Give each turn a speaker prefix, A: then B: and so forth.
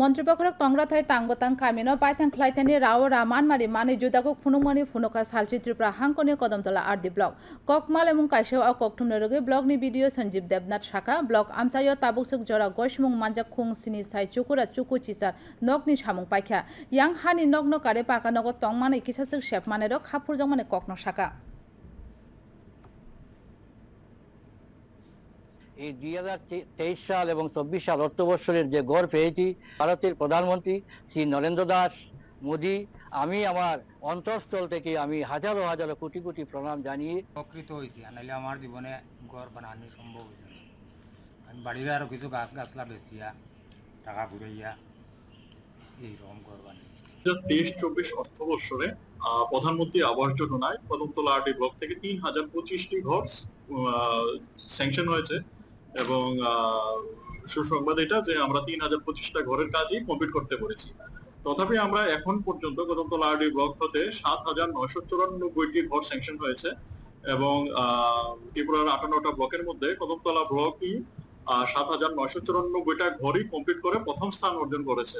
A: মন্ত্রীপক্ষরক তংরা থাই তাঙ্গতাং কামিনো, পাইথাং খ্লাইথানি, রাও রামান মারি মানে জুদাগো ফুনুমানি ফুনুকা, সালসি, ত্রিপুরা, হাংকনে, কদমতলা, আর্দি ব্লক ককমাল এবং কাইসেও আ ককঠুম নরগে ব্লকনি ভিডিও সঞ্জীব দেবনাথ শাখা। ব্লক আমসাইয় তাবুকসুক জরা গশমুং মাঞ্জা খুং সিনি সাই চুকুরা চুকু চিসার নকনি সামুং পাইখা ইয়াং হানি নগ্ন কারে পাকা নগর তংমানে কিসাসুক শেফ মানে রক খাপুর জমানে ককন শাখা।
B: এই দুই হাজার তেইশ সাল এবং চব্বিশ সাল অর্থবৎসরের যে গড় পেয়েছি ভারতের প্রধানমন্ত্রী শ্রী নরেন্দ্র দাস মোদী আমি আমার অন্তঃস্থল থেকে আমি হাজারো হাজারো কোটি কোটি প্রণাম জানিয়ে
C: উপকৃত হয়েছি। নাহলে আমার জীবনে ঘর বানানো সম্ভব হয়েছে আমি বাড়ির আরও কিছু গাছ গাছলা বেচিয়া টাকা ঘুরাইয়া এইরকম ঘর বানিয়েছি।
D: তেইশ চব্বিশ অর্থ বৎসরে আহ, প্রধানমন্ত্রী আবাস যোজনায় কদমতলা আরডি ব্লক থেকে তিন হাজার পঁচিশটি ঘর স্যাংশন হয়েছে। এবং সুসংবাদ এটা যে আমরা তিন হাজার পঁচিশটা ঘরের কাজই কমপ্লিট করতে পেরেছি। তথাপি আমরা এখন পর্যন্ত কদমতলা আরডি ব্লক হতে সাত হাজার নয়শো চুরানব্বইটি ঘর স্যাংশন হয়েছে এবং ত্রিপুরার আটান্নটা ব্লকের মধ্যে কদমতলা ব্লকই সাত হাজার নয়শো চুরানব্বইটা ঘরই কমপ্লিট করে প্রথম স্থান অর্জন করেছে।